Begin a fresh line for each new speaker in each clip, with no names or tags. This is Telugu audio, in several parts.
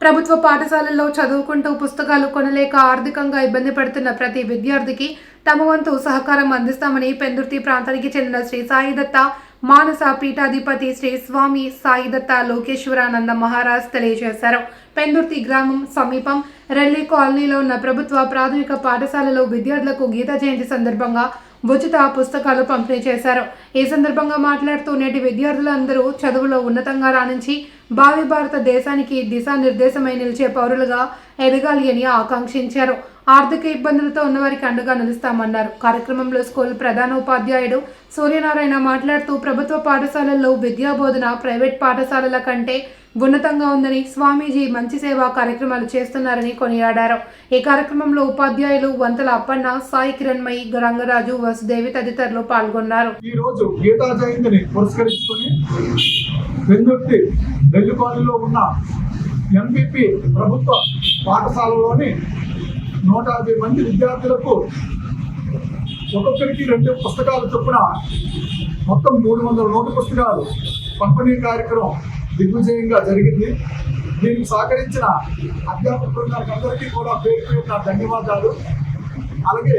ప్రభుత్వ పాఠశాలల్లో చదువుకుంటూ పుస్తకాలు కొనలేక ఆర్థికంగా ఇబ్బంది పడుతున్న ప్రతి విద్యార్థికి తమ వంతు సహకారం అందిస్తామని పెందుర్తి ప్రాంతానికి చెందిన శ్రీ సాయిదత్త మానస పీఠాధిపతి శ్రీ స్వామి సాయిదత్త లోకేశ్వరానంద మహారాజ్ తెలియజేశారు. పెందుర్తి గ్రామం సమీపం రెల్లి కాలనీలో ఉన్న ప్రభుత్వ ప్రాథమిక పాఠశాలలో విద్యార్థులకు గీతా జయంతి సందర్భంగా ఉచిత పుస్తకాలు పంపిణీ చేశారు. ఈ సందర్భంగా మాట్లాడుతూ నేటి విద్యార్థులందరూ చదువులో ఉన్నతంగా రాణించి భావి భారత దేశానికి దిశానిర్దేశమై నిలిచే పౌరులుగా ఎదగాలి అని ఆకాంక్షించారు. ఆర్థిక ఇబ్బందులతో ఉన్నవారికి అండగా నిలుస్తామన్నారు. కార్యక్రమంలో స్కూల్ ప్రధాన ఉపాధ్యాయుడు సూర్యనారాయణ మాట్లాడుతూ ప్రభుత్వ పాఠశాలల్లో విద్యా బోధన ప్రైవేట్ పాఠశాలల కంటే ఉన్నతంగా ఉందని స్వామీజీ మంచి సేవా కార్యక్రమాలు చేస్తున్నారని కొనియాడారు. ఈ కార్యక్రమంలో ఉపాధ్యాయులు వంతల అప్పన్న సాయి కిరణ్మయి రంగరాజు వసుదేవి తదితరులు పాల్గొన్నారు.
ఈ రోజు గీతా జయంతిని పురస్కరించుకుని వెందుర్తి బెల్లిపాలిలో ఉన్న ఎంపీపీ ప్రభుత్వ పాఠశాలలోని నూట యాభై మంది విద్యార్థులకు ఒక్కొక్కరికి రెండు పుస్తకాలు చొప్పున మొత్తం మూడు వందల నోటు పుస్తకాలు పంపిణీ కార్యక్రమం దిగ్విజయంగా జరిగింది. దీనికి సహకరించిన అధ్యాపక బృందానికి అందరికీ కూడా పేరు పేరు నా ధన్యవాదాలు. అలాగే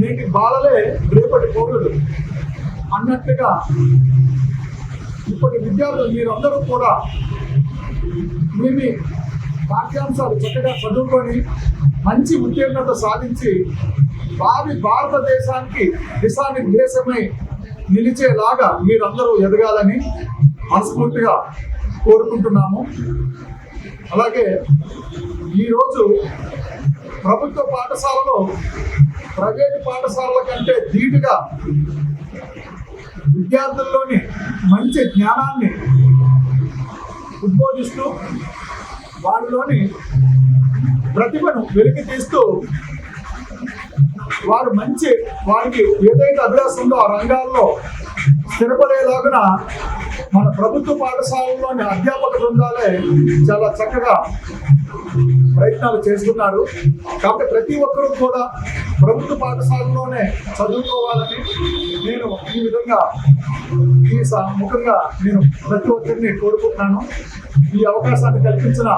నేటి బాలలే రేపటి పౌరులు. అన్నట్టుగా ఇప్పటి విద్యార్థులు మీరందరూ కూడా మీ పాఠ్యాంశాలు చక్కగా చదువుకొని మంచి ఉత్తీర్ణత సాధించి భావి భారతదేశానికి దిశానిర్దేశమై నిలిచేలాగా మీరందరూ ఎదగాలని మనస్ఫూర్తిగా కోరుకుంటున్నాము. అలాగే ఈరోజు ప్రభుత్వ పాఠశాలలో ప్రైవేటు పాఠశాలల కంటే ధీటుగా విద్యార్థుల్లోని మంచి జ్ఞానాన్ని ఉద్బోధిస్తూ వారిలోని ప్రతిభను వెలికి తీస్తూ వారు మంచి వారికి ఏదైతే అభ్యాసం ఉందో ఆ రంగాల్లో స్థిరపడేలాగున మన ప్రభుత్వ పాఠశాలలోని అధ్యాపక బృందాలే చాలా చక్కగా ప్రయత్నాలు చేస్తున్నారు. కాబట్టి ప్రతి ఒక్కరూ కూడా ప్రభుత్వ పాఠశాలలోనే చదువుకోవాలని నేను ఈ విధంగా ఈ ముఖంగా నేను ప్రతి ఒక్కరిని కోరుకుంటున్నాను. ఈ అవకాశాన్ని కల్పించిన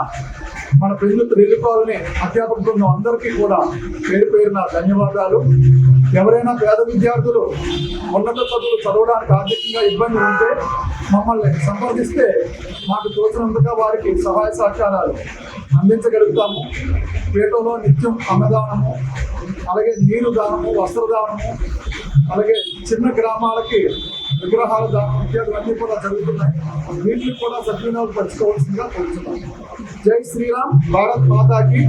మన పెళ్ళితో వెళ్ళిపోవాలని అధ్యాపక బృందం అందరికీ కూడా పేరు పేరున ధన్యవాదాలు. ఎవరైనా పేద విద్యార్థులు ఉన్నత చదువులు చదవడానికి ఆర్థికంగా ఇబ్బంది ఉంటే మమ్మల్ని సంప్రదిస్తే మాకు తోచినంతగా వారికి సహాయ సహకారాలు అందించగలుగుతాము. పేటలో నిత్యం అన్నదానము అలాగే నీరు దానము వస్త్రదానము అలాగే చిన్న గ్రామాలకి విగ్రహాల దానం ఇత్యాదులన్నీ కూడా జరుగుతున్నాయి. వీటిని కూడా సద్వినియోగపరచుకోవాల్సిందిగా కోరుతున్నాం జై శ్రీరామ్ భారత్ మాతాకి